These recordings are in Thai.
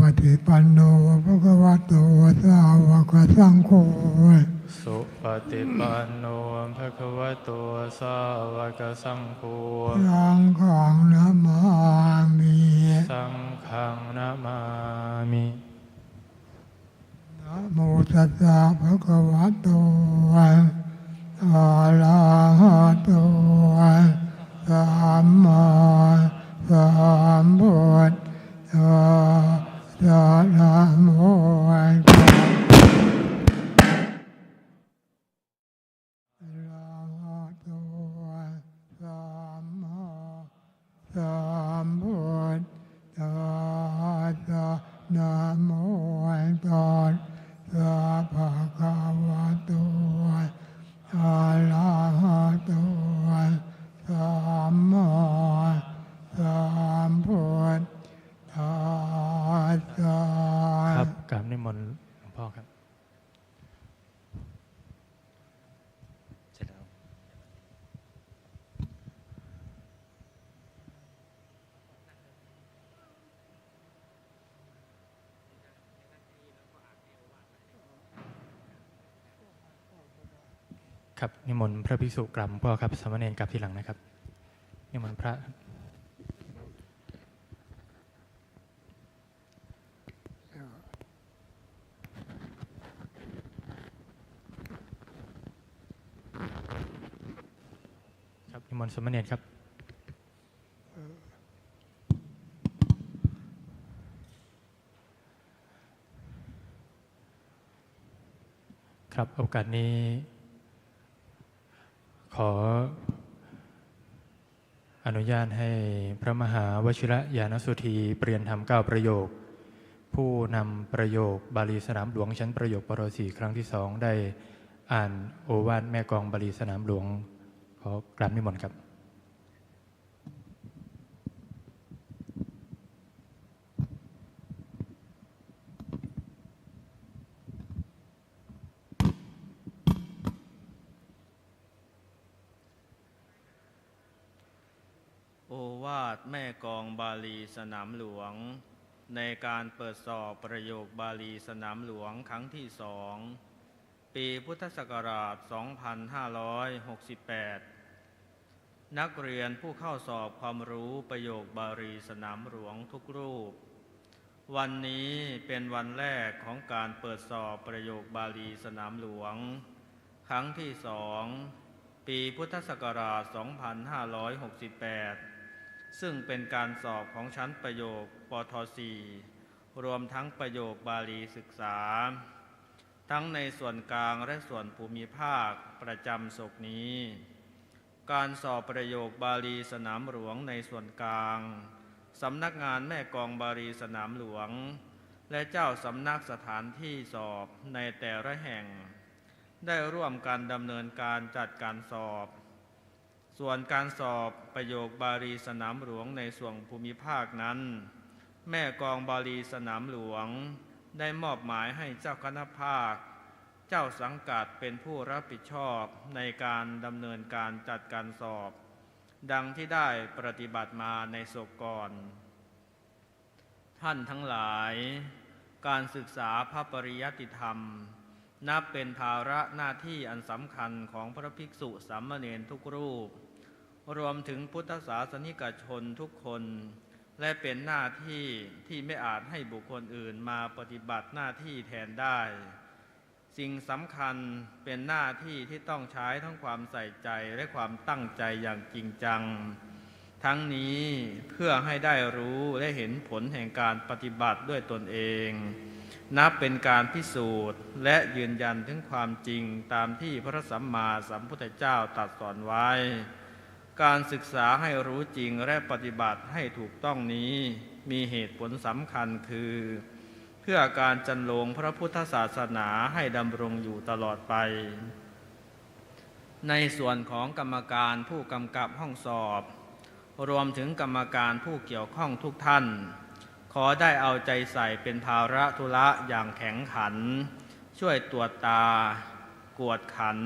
ปฏิปันโนพระกวันโตสาวกสังโฆสุปฏิปันโนภะคะวะโตสาวกสังโฆยังขังน กราบนิมนต์หลวงพ่อครับครับนิมนต์พระภิกษุกรรมพ่อครับสามเณรกลับทีหลังนะครับนิมนต์พระ ครับนิมนต์สมเณรครับ ครับโอกาสนี้ ขอ อนุญาตให้พระมหาวชิระยานสุธีเปลี่ยนธรรมเก้าประโยค ผู้นำประโยคบาลีสนามหลวงชั้นประโยคปรสีครั้งที่สองได้อ่านโอวาทแม่กองบาลีสนามหลวง ขอกราบนิมนต์ครับ โอวาทแม่กองบาลีสนามหลวง ในการเปิดสอบประโยคบาลีสนามหลวงครั้งที่สอง ปีพุทธศักราช 2568 นักเรียนผู้เข้าสอบความรู้ประโยคบาลีสนามหลวงทุกรูป วันนี้เป็นวันแรกของการเปิดสอบประโยคบาลีสนามหลวง ครั้งที่สองปีพุทธศักราช 2568 ซึ่งเป็นการสอบของชั้นประโยคปท 4 รวมทั้งประโยคบาลีศึกษา ทั้งในส่วนกลางและส่วนภูมิภาคประจำศกนี้ การสอบประโยคบาลีสนามหลวงในส่วนกลางสำนักงานแม่กองบาลีสนามหลวง และเจ้าสำนักสถานที่สอบในแต่ละแห่ง ได้ร่วมกันดำเนินการจัดการสอบ ส่วนการสอบประโยคบาลีสนามหลวงในส่วนภูมิภาคนั้น แม่กองบาลีสนามหลวง ได้มอบหมายให้เจ้าคณะภาค เจ้าสังกัดเป็นผู้รับผิดชอบในการดำเนินการจัดการสอบ ดังที่ได้ปฏิบัติมาในศกก่อน ท่านทั้งหลาย การศึกษาพระปริยัติธรรม นับเป็นภาระหน้าที่อันสำคัญของพระภิกษุสามเณรทุกรูป รวมถึงพุทธศาสนิกชนทุกคน และเป็นหน้าที่ที่ไม่อาจให้บุคคลอื่นมาปฏิบัติหน้าที่แทนได้ สิ่งสำคัญเป็นหน้าที่ที่ต้องใช้ทั้งความใส่ใจและความตั้งใจอย่างจริงจัง ทั้งนี้เพื่อให้ได้รู้และเห็นผลแห่งการปฏิบัติด้วยตนเอง นับเป็นการพิสูจน์และยืนยันถึงความจริงตามที่พระสัมมาสัมพุทธเจ้าตรัสสอนไว้ การศึกษาให้รู้จริงและปฏิบัติให้ถูกต้องนี้มีเหตุผลสำคัญคือ เพื่อการจันลงพระพุทธศาสนาให้ดำรงอยู่ตลอดไป ในส่วนของกรรมการผู้กำกับห้องสอบ รวมถึงกรรมการผู้เกี่ยวข้องทุกท่าน ขอได้เอาใจใส่เป็นภาระธุระอย่างแข็งขัน ช่วยตรวจตา กวดขัน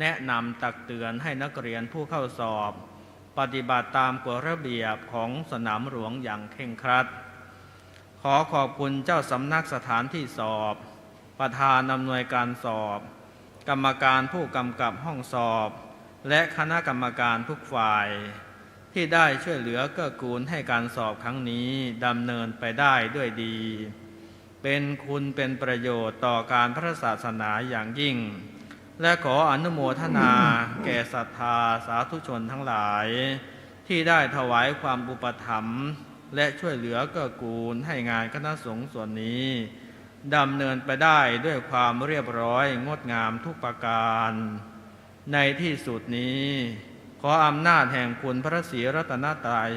แนะนำตักเตือนให้นักเรียนผู้เข้าสอบ ปฏิบัติตามกฎระเบียบของสนามหลวงอย่างเคร่งครัด ขอขอบคุณเจ้าสำนักสถานที่สอบ ประธานอำนวยการสอบ กรรมการผู้กำกับห้องสอบ และคณะกรรมการทุกฝ่าย ที่ได้ช่วยเหลือเกื้อกูลให้การสอบครั้งนี้ดำเนินไปได้ด้วยดี เป็นคุณเป็นประโยชน์ต่อการพระศาสนาอย่างยิ่ง และขออนุโมทนาแก่ศรัทธาสาธุชนทั้งหลาย ที่ได้ถวายความอุปถัมภ์และช่วยเหลือเกื้อกูลให้งานคณะสงฆ์ส่วนนี้ดำเนินไปได้ด้วยความเรียบร้อยงดงามทุกประการ ในที่สุดนี้ ขออำนาจแห่งคุณพระศรีรัตนตรัย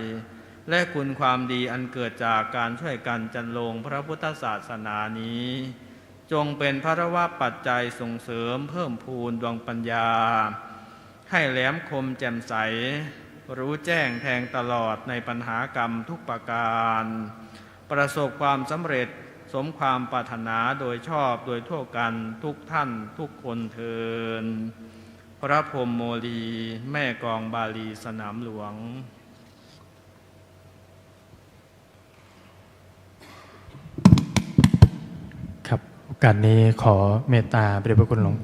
และคุณความดีอันเกิดจากการช่วยกันจันลงพระพุทธศาสนานี้ จงเป็นพระวะปัจจัยส่งเสริมเพิ่มพูนดวงปัญญา ให้แหลมคมแจ่มใส รู้แจ้งแทงตลอดในปัญหากรรมทุกประการ ประสบความสำเร็จสมความปรารถนาโดยชอบโดยทั่วกันทุกท่านทุกคนเทิน พระพรมโมลี แม่กองบาลีสนามหลวง ครับโอ กาสนี้ขอเมตตาพระเดชพระคุณหลวง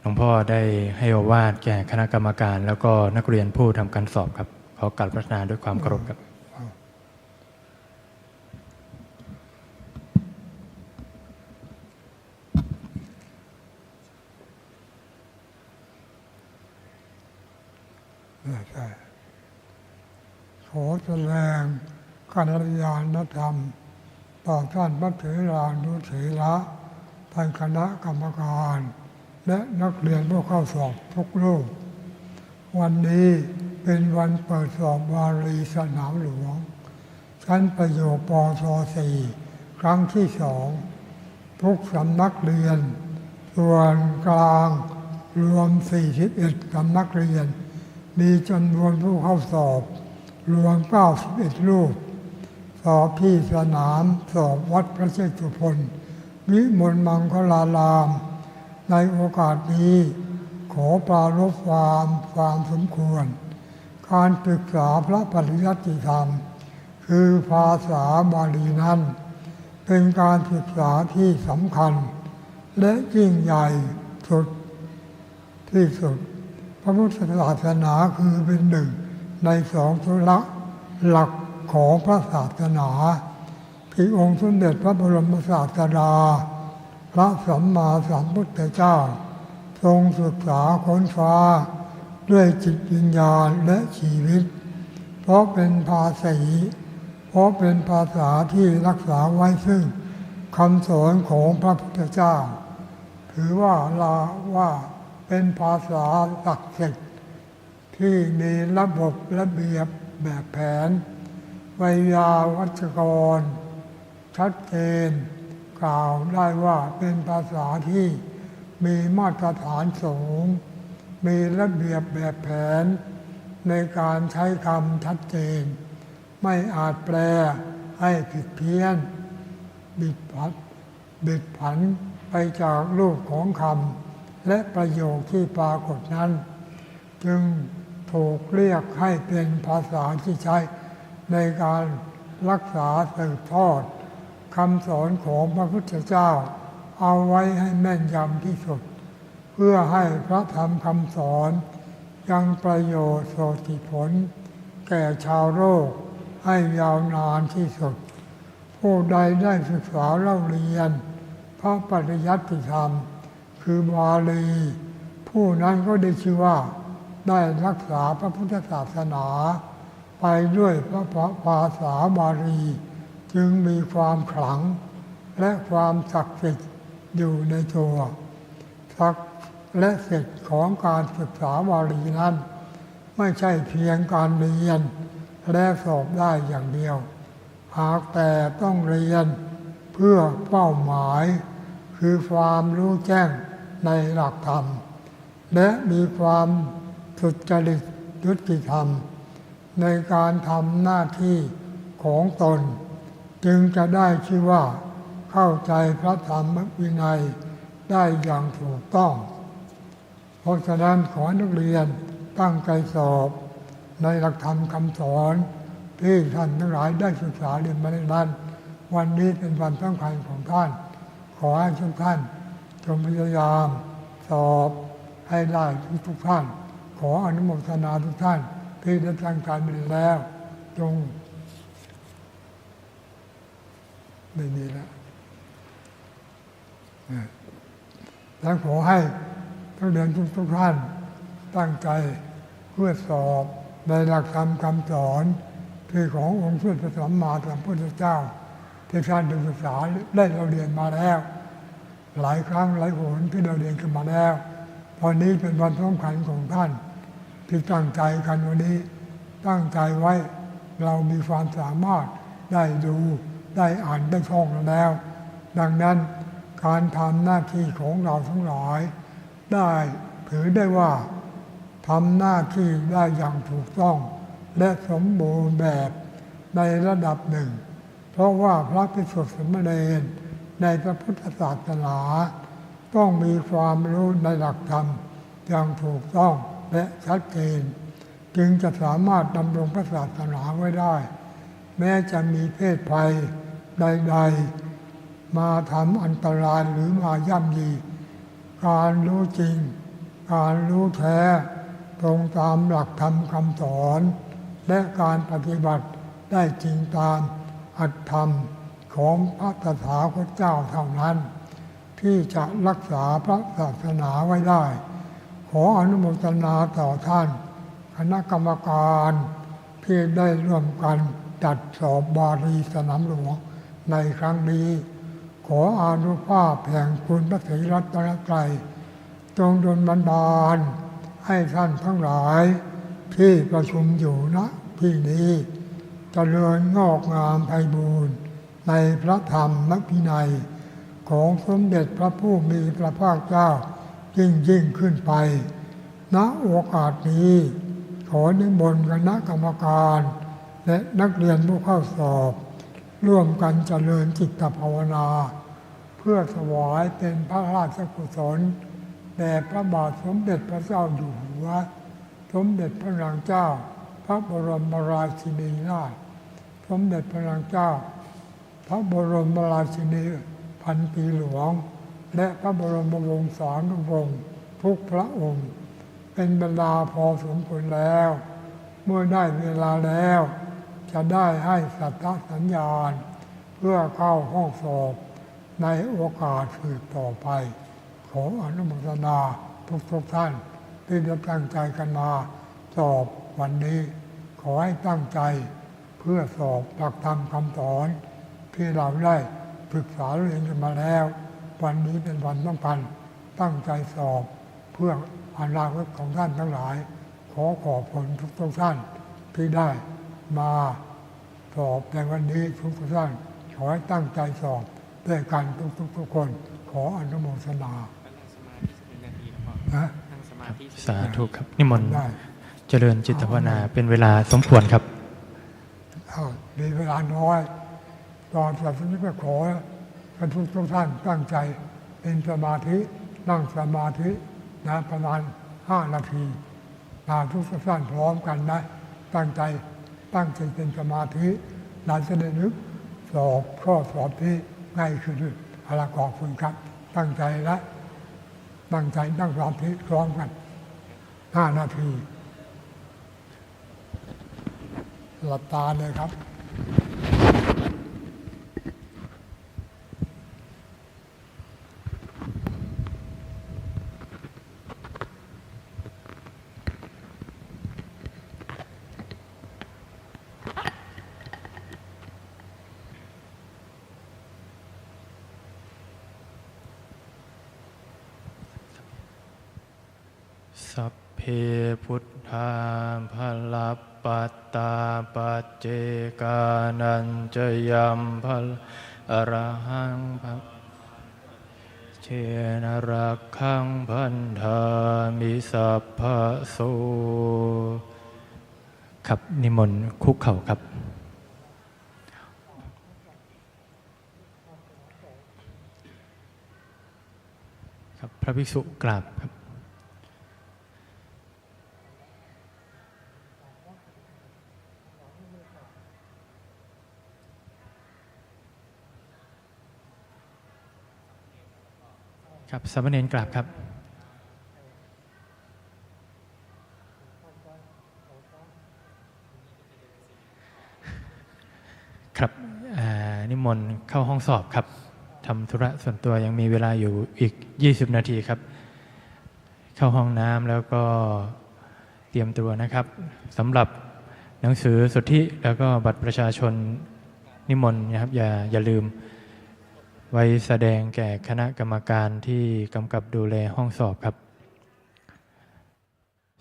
หลวงพ่อได้ให้อวาทแก่คณะกรรมการ แล้วก็นักเรียนผู้ทำการสอบครับ ขอกราบพระนาด้วยความเคารพครับไม่ใช่ขอแสดงกัลยาณธรรมต่อท่านพระเถรานุเถระ ท่านคณะกรรมการ และนักเรียนผู้เข้าสอบทุกรูป วันนี้เป็นวันเปิดสอบบาลีสนามหลวงชั้นประโยคปชสี่ครั้งที่สองทุกสำนักเรียน ส่วนกลางรวม 41สำนักเรียน มีจำนวนผู้เข้าสอบ รวม 91 รูป สอบที่สนามสอบวัดพระเชตุพน วิมลมังคลาราม ในโอกาสนี้ ขอปรารภความความสมควร การศึกษาพระปริยัติธรรม คือภาษาบาลีนั้น เป็นการศึกษาที่สำคัญ และยิ่งใหญ่สุดที่สุด พระพุทธศาสนาคือเป็นหนึ่งในสองธุระหลักของพระศาสนา ที่องค์สมเด็จพระบรมศาสดา พระสัมมาสัมพุทธเจ้า ทรงศึกษาค้นฟ้า ด้วยจิตวิญญาณและชีวิต เพราะเป็นภาษีเพราะเป็นภาษาที่รักษาไว้ซึ่งคำสอนของพระพุทธเจ้า ถือว่าลาว่าเป็นภาษาศักดิ์สิทธิ์ที่มีระบบระเบียบแบบแผนไวยาวัจกร ชัดเจน กล่าวได้ว่าเป็นภาษาที่มีมาตรฐานสูง มีระเบียบแบบแผน ในการใช้คำชัดเจน ไม่อาจแปลให้ผิดเพี้ยน บิดผันบิดผันไปจากรูปของคำและประโยคที่ปรากฏนั้น จึงถูกเรียกให้เป็นภาษาที่ใช้ในการรักษาสืบทอด คำสอนของพระพุทธเจ้า เอาไว้ให้แม่นยำที่สุด เพื่อให้พระธรรมคำสอน ยังประโยชน์โสติผล แก่ชาวโลกให้ยาวนานที่สุด ผู้ใดได้ศึกษาเล่าเรียน พระปริยัติธรรม คือบาลี ผู้นั้นก็ได้ชื่อว่าได้รักษาพระพุทธศาสนา ไปด้วยพระภาษาบาลี จึงมีความขลังและความศักดิ์สิทธิ์อยู่ในตัวศักและเสร็จของการศึกษาบาลีนั้น ไม่ใช่เพียงการเรียน และสอบได้อย่างเดียว หากแต่ต้องเรียนเพื่อเป้าหมาย คือความรู้แจ้งในหลักธรรม และมีความสุจริตยุติธรรม ในการทำหน้าที่ของตน จึงจะได้ชื่อว่า เข้าใจพระธรรมวินัยได้อย่างถูกต้อง เพราะฉะนั้นขอนักเรียนตั้งใจสอบในหลักธรรมคำสอนที่ท่านทั้งหลายได้ศึกษาเรียนมาในนั้น วันนี้เป็นวันสำคัญของท่าน ขอให้ทุกท่านจงพยายาม สอบให้ได้ทุกท่าน ขออนุโมทนาทุกท่านที่ได้ตั้งใจมาแล้ว จง ไม่มีแล้วนะและขอให้ทั้งเรียนทุกๆท่านตั้งใจเพื่อสอบในหลักธรรมคำสอนที่ขององค์สุดพระสัมมาสัมพุทธเจ้า ที่ท่านได้ศึกษาได้เราเรียนมาแล้ว หลายครั้งหลายหนที่เราเรียนกันมาแล้วตอนนี้เป็นวันสำคัญของท่าน ที่ตั้งใจกันวันนี้ ตั้งใจไว้เรามีความสามารถได้ดู ได้อ่านได้ท่องแล้ว ดังนั้นการทำหน้าที่ของเราทั้งหลาย ได้ถือได้ว่าทำหน้าที่ได้อย่างถูกต้อง และสมบูรณ์แบบในระดับหนึ่ง เพราะว่าพระภิกษุสามเณรในพระพุทธศาสนาต้องมีความรู้ในหลักธรรมอย่างถูกต้องและชัดเจน จึงจะสามารถดำรงพระศาสนาไว้ได้ แม้จะมีเพศภัยใด ๆ มาทำอันตรายหรือมาย่ำยี การรู้จริง การรู้แท้ ตรงตามหลักธรรมคำสอน และการปฏิบัติได้จริงตามอัตธรรมของพระตถาคตเจ้าเท่านั้น ที่จะรักษาพระศาสนาไว้ได้ ขออนุโมทนาต่อท่าน คณะกรรมการที่ได้ร่วมกัน จัดสอบบาลีสนามหลวงในครั้งนี้ ขออานุภาพแห่งคุณพระศรีรัตนตรัยจงดลบันดาล ให้ท่านทั้งหลาย ที่ประชุมอยู่ณที่นี้เจริญงอกงามไพบูรณ์ในพระธรรมนักพินัย ของสมเด็จพระผู้มีพระภาคเจ้ายิ่งยิ่งขึ้นไป ณโอกาสนี้ ขอนิมนต์คณะกรรมการ และนักเรียนผู้เข้าสอบ ร่วมกันเจริญจิตภาวนา เพื่อถวายเป็นพระราชกุศลแด่พระบาทสมเด็จพระเจ้าอยู่หัว สมเด็จพระนางเจ้า พระบรมราชินีนาถสมเด็จพระนางเจ้า พระบรมราชินีพันปีหลวง และพระบรมวงศานุวงศ์ทุกพระองค์ เป็นเวลาพอสมควรแล้ว เมื่อได้เวลาแล้ว จะได้ให้สัตตสัญญาณ เพื่อเข้าห้องสอบในโอกาสสืบต่อไป ขออนุโมทนาทุกทุกท่าน ที่ได้ตั้งใจกันมา สอบวันนี้ ขอให้ตั้งใจ เพื่อสอบหลักธรรมคำสอน ที่เราได้ศึกษาเรียนกันมาแล้ว วันนี้เป็นวันสำคัญตั้งใจสอบเพื่ออนาคตของท่านทั้งหลาย ขอขอบคุณทุกทุกท่านที่ได้ มาสอบในวันนี้ทุกทุกๆท่านขอให้ตั้งใจสอบด้วยกันทุกทุกๆทุกคน ขออนุโมทนานั่งสมาธิสักหนึ่งนาทีนะพ่อนะนั่งสมาธิสักสาธุครับ นิมนต์ได้เจริญจิตภาวนาเป็นเวลาสมควรครับเอามีเวลาน้อยตอนสัตว์นี้ก็ขอให้ทุกทุกๆท่านตั้งใจเป็นสมาธินั่งสมาธินะประมาณห้านาทีนาทุกทุกๆท่านพร้อมกันนะ ตั้งใจ ตั้งใจเป็นสมาธิหลังจะได้นึกสอบข้อสอบที่ง่ายขึ้นเอาละขอบคุณครับ ตั้งใจและ ตั้งใจนั่งสมาธิพร้อมกันห้านาทีหลับตาเลยครับ สัพเพ พุทธาภลัปปัตตาปัจเจกานันจะยัมพลอรหังพระเชนรักขังพันธามิสัพพะโสครับนิมนต์คุกเข่าครับครับ พระภิกษุกราบครับ ครับสามเณรกราบครับครับนิมนต์เข้าห้องสอบครับทำธุระส่วนตัวยังมีเวลาอยู่อีก 20 นาทีครับ เข้าห้องน้ำแล้วก็เตรียมตัวนะครับสำหรับหนังสือสุทธิแล้วก็บัตรประชาชนนิมนต์นะครับอย่าอย่าลืม ไว้แสดงแก่คณะกรรมการที่กำกับดูแลห้องสอบครับ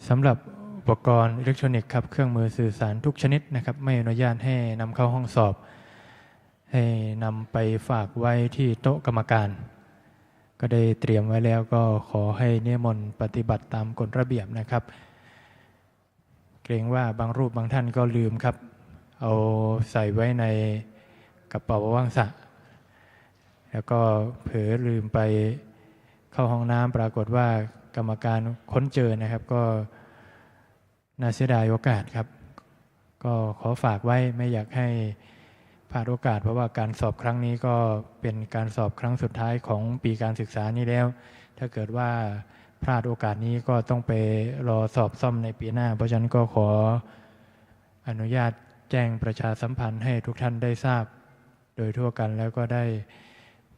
สำหรับอุปกรณ์อิเล็กทรอนิกส์ครับเครื่องมือสื่อสารทุกชนิดนะครับ ไม่อนุญาตให้นำเข้าห้องสอบ ให้นำไปฝากไว้ที่โต๊ะกรรมการ ก็ได้เตรียมไว้แล้วก็ขอให้เนิมนต์ปฏิบัติตามกฎระเบียบนะครับ เกรงว่าบางรูปบางท่านก็ลืมครับ เอาใส่ไว้ในกระเป๋าว่างสะ แล้วก็เผลอลืมไปเข้าห้องน้ำปรากฏว่ากรรมการค้นเจอนะครับ ก็น่าเสียดายโอกาสครับ ก็ขอฝากไว้ไม่อยากให้พลาดโอกาสเพราะว่าการสอบครั้งนี้ก็เป็นการสอบครั้งสุดท้ายของปีการศึกษานี้แล้ว ถ้าเกิดว่าพลาดโอกาสนี้ก็ต้องไปรอสอบซ่อมในปีหน้า เพราะฉะนั้นก็ขออนุญาตแจ้งประชาสัมพันธ์ให้ทุกท่านได้ทราบ โดยทั่วกันแล้วก็ได้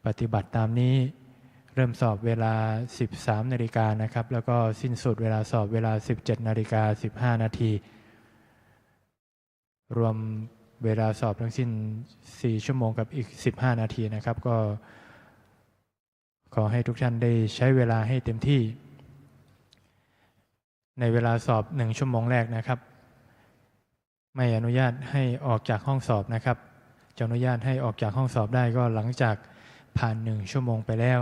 ปฏิบัติตามนี้ เริ่มสอบเวลา 13 นาฬิกานะครับ แล้วก็สิ้นสุดเวลาสอบเวลา 17 นาฬิกา 15 นาที รวมเวลาสอบทั้งสิ้น 4 ชั่วโมงกับอีก 15 นาทีนะครับ ก็ ขอให้ทุกท่านได้ใช้เวลาให้เต็มที่ ในเวลาสอบ 1 ชั่วโมงแรกนะครับ ไม่อนุญาตให้ออกจากห้องสอบนะครับจะอนุญาตให้ออกจากห้องสอบได้ก็หลังจาก ผ่านหนึ่งชั่วโมงไปแล้ว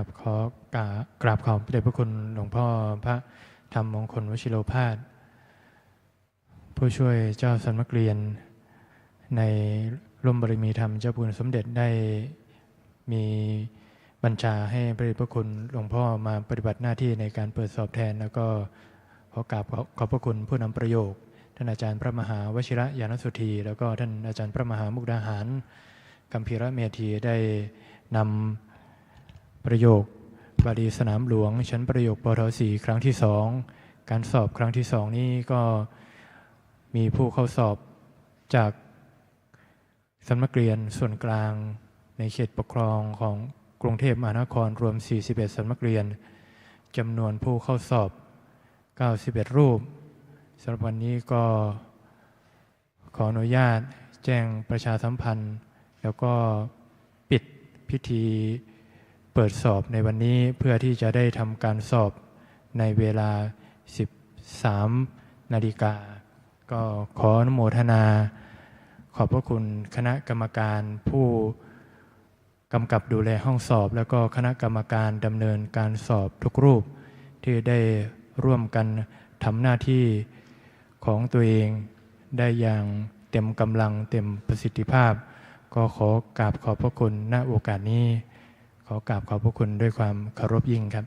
ครับขอกราบขอบพระเดชพระคุณหลวงพ่อพระธรรมมงคลวชิโรภาสผู้ช่วยเจ้าสำนักเรียนใน ร่มบารมีธรรมเจ้าบุญสมเด็จได้มีบัญชาให้พระเดชพระคุณหลวงพ่อมาปฏิบัติหน้าที่ในการเปิดสอบแทน แล้วก็ขอกราบขอขอบพระคุณผู้นำประโยค ท่านอาจารย์พระมหาวชิระยานสุธี แล้วก็ท่านอาจารย์พระมหามุกดาหารกัมพีระเมธีได้นำประโยคบาลีสนามหลวง ชั้นประโยคปทสีครั้งที่สองการสอบครั้งที่สองนี้ก็มีผู้เข้าสอบจาก สำนักเรียนส่วนกลางในเขตปกครองของกรุงเทพมหานครรวม 41สำนักเรียนจำนวนผู้เข้าสอบ 91 รูปสำหรับวันนี้ก็ขออนุญาตแจ้งประชาสัมพันธ์ แล้วก็ปิดพิธีเปิดสอบในวันนี้เพื่อที่จะได้ทำการสอบในเวลา 13 นาฬิกา ก็ขออนุโมทนา ขอบพระคุณคณะกรรมการผู้กำกับดูแลห้องสอบ แล้วก็คณะกรรมการดำเนินการสอบทุกรูป ที่ได้ร่วมกันทำหน้าที่ของตัวเองได้อย่างเต็มกำลังเต็มประสิทธิภาพ ก็ขอกราบขอบพระคุณณโอกาสนี้ ขอกราบขอบพระคุณด้วยความเคารพยิ่งครับ